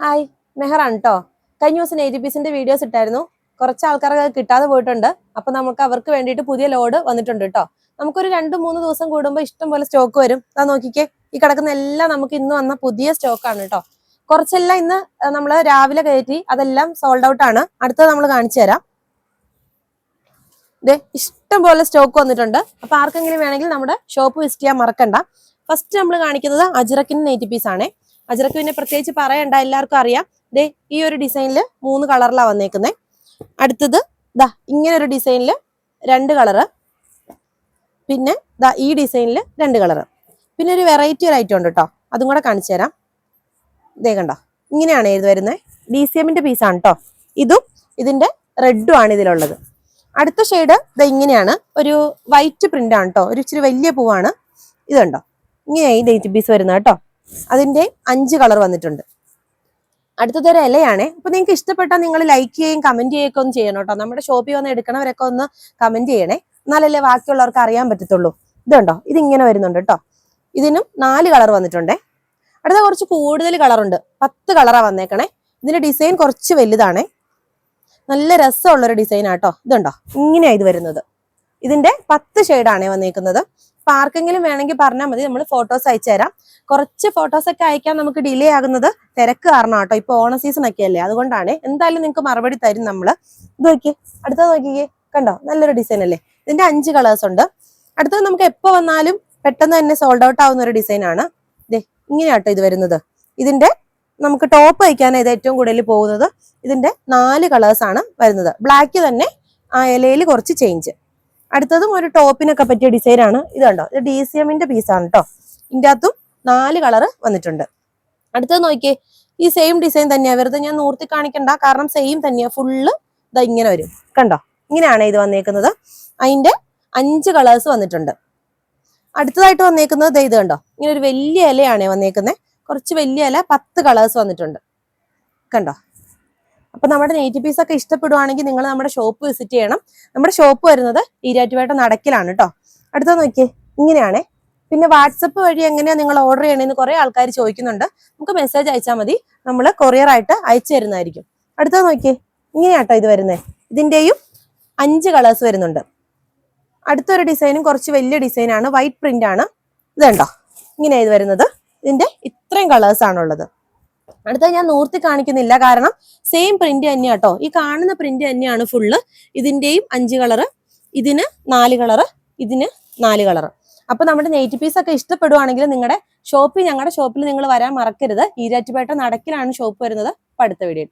Hi മെഹറാണ് കേട്ടോ കഴിഞ്ഞ ദിവസം എയ്റ്റി പീസിന്റെ വീഡിയോസ് ഇട്ടായിരുന്നു. കുറച്ച് ആൾക്കാർക്ക് കിട്ടാതെ പോയിട്ടുണ്ട്. അപ്പൊ നമുക്ക് അവർക്ക് വേണ്ടിയിട്ട് പുതിയ ലോഡ് വന്നിട്ടുണ്ട് കേട്ടോ നമുക്കൊരു രണ്ട് മൂന്ന് ദിവസം കൂടുമ്പോൾ ഇഷ്ടം പോലെ സ്റ്റോക്ക് വരും. അതാ നോക്കിക്കേ ഈ കിടക്കുന്ന എല്ലാം നമുക്ക് ഇന്ന് വന്ന പുതിയ സ്റ്റോക്കാണ് കേട്ടോ കുറച്ചെല്ലാം ഇന്ന് നമ്മൾ രാവിലെ കയറ്റി അതെല്ലാം സോൾഡ് ഔട്ട് ആണ്. അടുത്തത് നമ്മൾ കാണിച്ചു തരാം. ദേ ഇഷ്ടം പോലെ സ്റ്റോക്ക് വന്നിട്ടുണ്ട്. അപ്പൊ ആർക്കെങ്കിലും വേണമെങ്കിൽ നമ്മുടെ ഷോപ്പ് വിസിറ്റ് ചെയ്യാൻ മറക്കണ്ട. ഫസ്റ്റ് നമ്മൾ കാണിക്കുന്നത് അജിറക്കിൻ നെയ്റ്റി പീസ് ആണ്. അജ്രക്ക് പിന്നെ പ്രത്യേകിച്ച് പറയണ്ട എല്ലാവർക്കും അറിയാം. ദേ ഈ ഒരു ഡിസൈനിൽ മൂന്ന് കളറിലാണ് വന്നേക്കുന്നത് അടുത്തത് ദാ ഇങ്ങനെ ഒരു ഡിസൈനിൽ രണ്ട് കളറ്. പിന്നെ ദാ ഈ ഡിസൈനിൽ രണ്ട് കളറ്. പിന്നെ ഒരു വെറൈറ്റി ഒരു ഐറ്റം ഉണ്ട് കേട്ടോ അതും കൂടെ കാണിച്ചു തരാം. ഇതേ കണ്ടോ? ഇങ്ങനെയാണ് ഇത് വരുന്നത് ഡി സി എമ്മിന്റെ പീസാണ് കേട്ടോ ഇതും ഇതിന്റെ റെഡും ആണ് ഇതിലുള്ളത്. അടുത്ത ഷെയ്ഡ് ഇത് ഇങ്ങനെയാണ്. ഒരു വൈറ്റ് പ്രിന്റ് ആണ് കേട്ടോ ഒരു ഇച്ചിരി വലിയ പൂവാണ്. ഇതുണ്ടോ ഇങ്ങനെയായി ഡേറ്റ് പീസ് വരുന്നത് കേട്ടോ അതിന്റെ അഞ്ച് കളർ വന്നിട്ടുണ്ട്. അടുത്തതൊരു ഇലയാണ്. അപ്പൊ നിങ്ങൾക്ക് ഇഷ്ടപ്പെട്ടാൽ നിങ്ങൾ ലൈക്ക് ചെയ്യുകയും കമന്റ് ചെയ്യുകയൊക്കെ ഒന്ന് ചെയ്യണം കേട്ടോ. നമ്മുടെ ഷോപ്പിൽ വന്ന് എടുക്കണവരൊക്കെ ഒന്ന് കമന്റ് ചെയ്യണേ. എന്നാലല്ലേ ബാക്കിയുള്ളവർക്ക് അറിയാൻ പറ്റത്തുള്ളൂ. ഇതുണ്ടോ? ഇത് ഇങ്ങനെ വരുന്നുണ്ട് കേട്ടോ. ഇതിനും നാല് കളർ വന്നിട്ടുണ്ടേ. അടുത്ത കുറച്ച് കൂടുതൽ കളറുണ്ട്. പത്ത് കളറാ വന്നേക്കണേ. ഇതിന്റെ ഡിസൈൻ കുറച്ച് വലുതാണേ. നല്ല രസമുള്ളൊരു ഡിസൈൻ ആട്ടോ ഇതുണ്ടോ? ഇങ്ങനെയാണ് ഇത് വരുന്നത്. ഇതിന്റെ പത്ത് ഷെയ്ഡാണ് വന്നേക്കുന്നത്. അപ്പൊ ആർക്കെങ്കിലും വേണമെങ്കിൽ പറഞ്ഞാൽ മതി. നമ്മൾ ഫോട്ടോസ് അയച്ചു തരാം. കുറച്ച് ഫോട്ടോസ് ഒക്കെ അയക്കാൻ നമുക്ക് ഡിലേ ആകുന്നത് തിരക്ക് കാരണം കേട്ടോ ഇപ്പൊ ഓണ സീസൺ ഒക്കെ അല്ലേ? അതുകൊണ്ടാണ്. എന്തായാലും നിങ്ങൾക്ക് മറുപടി തരും നമ്മൾ ഇത് നോക്കിയേ. അടുത്തത് നോക്കിക്കേ. കണ്ടോ? നല്ലൊരു ഡിസൈൻ അല്ലേ? ഇതിന്റെ അഞ്ച് കളേഴ്സ് ഉണ്ട്. അടുത്തത് നമുക്ക് എപ്പോ വന്നാലും പെട്ടെന്ന് തന്നെ സോൾഡ് ഔട്ട് ആവുന്ന ഒരു ആണ്. ദേ ഇങ്ങനെയാട്ടോ ഇത് വരുന്നത്. ഇതിന്റെ നമുക്ക് ടോപ്പ് വയ്ക്കാനാണ് ഇത് ഏറ്റവും കൂടുതൽ പോകുന്നത്. ഇതിന്റെ നാല് കളേഴ്സ് ആണ് വരുന്നത്. ബ്ലാക്ക് തന്നെ ആ ഇലയിൽ കുറച്ച് ചേഞ്ച് അടുത്തതും ഒരു ടോപ്പിനൊക്കെ പറ്റിയ ഡിസൈൻ ആണ്. ഇത് ഡി സി എമ്മിന്റെ പീസാണ് കേട്ടോ ഇതിന്റെ അകത്തും നാല് കളറ് വന്നിട്ടുണ്ട്. അടുത്തത് നോക്കിയേ. ഈ സെയിം ഡിസൈൻ തന്നെയാ. വെറുതെ ഞാൻ നൂർത്തി കാണിക്കണ്ട. കാരണം സെയിം തന്നെയാ. ഫുള്ള് ഇതാ ഇങ്ങനെ വരും. കണ്ടോ? ഇങ്ങനെയാണ് ഇത് വന്നേക്കുന്നത്. അതിന്റെ അഞ്ച് കളേഴ്സ് വന്നിട്ടുണ്ട്. അടുത്തതായിട്ട് വന്നേക്കുന്നത് ഇത് കണ്ടോ? ഇങ്ങനെ ഒരു വലിയ ഇലയാണ് വന്നേക്കുന്നത് കുറച്ച് വലിയ ഇല പത്ത് കളേഴ്സ് വന്നിട്ടുണ്ട്. കണ്ടോ? അപ്പൊ നമ്മുടെ നെയ്റ്റി പീസ് ഒക്കെ ഇഷ്ടപ്പെടുവാണെങ്കിൽ നിങ്ങൾ നമ്മുടെ ഷോപ്പ് വിസിറ്റ് ചെയ്യണം. നമ്മുടെ ഷോപ്പ് വരുന്നത് ഈരാറ്റുപേട്ട നടക്കിലാണ് കേട്ടോ അടുത്ത നോക്കിയേ ഇങ്ങനെയാണേ. പിന്നെ വാട്സപ്പ് വഴി എങ്ങനെയാ നിങ്ങൾ ഓർഡർ ചെയ്യണമെന്ന് കുറെ ആൾക്കാർ ചോദിക്കുന്നുണ്ട്. നമുക്ക് മെസ്സേജ് അയച്ചാൽ മതി. നമ്മൾ കൊറിയർ ആയിട്ട് അയച്ചു തരുന്നതായിരിക്കും. അടുത്തത് നോക്കിയേ ഇങ്ങനെയാട്ടോ ഇത് വരുന്നത് ഇതിന്റെയും അഞ്ച് കളേഴ്സ് വരുന്നുണ്ട്. അടുത്തൊരു ഡിസൈനും കുറച്ച് വലിയ ഡിസൈനാണ് വൈറ്റ് പ്രിന്റ് ആണ്. ഇത് കണ്ടോ? ഇങ്ങനെയാ ഇത് വരുന്നത്. ഇതിന്റെ ഇത്രയും കളേഴ്സ് ആണുള്ളത്. അടുത്ത ഞാൻ നൂർത്തി കാണിക്കുന്നില്ല. കാരണം സെയിം പ്രിന്റ് തന്നെയാണ് കേട്ടോ ഈ കാണുന്ന പ്രിന്റ് തന്നെയാണ് ഫുള്ള് ഇതിന്റെയും അഞ്ച് കളറ് ഇതിന് നാല് കളറ് ഇതിന് നാല് കളറ് അപ്പൊ നമ്മുടെ നെയ്റ്റ് പീസ് ഒക്കെ ഇഷ്ടപ്പെടുവാണെങ്കിൽ നിങ്ങളുടെ ഷോപ്പിൽ ഞങ്ങളുടെ ഷോപ്പിൽ നിങ്ങൾ വരാൻ മറക്കരുത്. ഈരാറ്റുപേട്ട നടക്കിലാണ് ഷോപ്പ് വരുന്നത്. അടുത്ത വീഡിയോ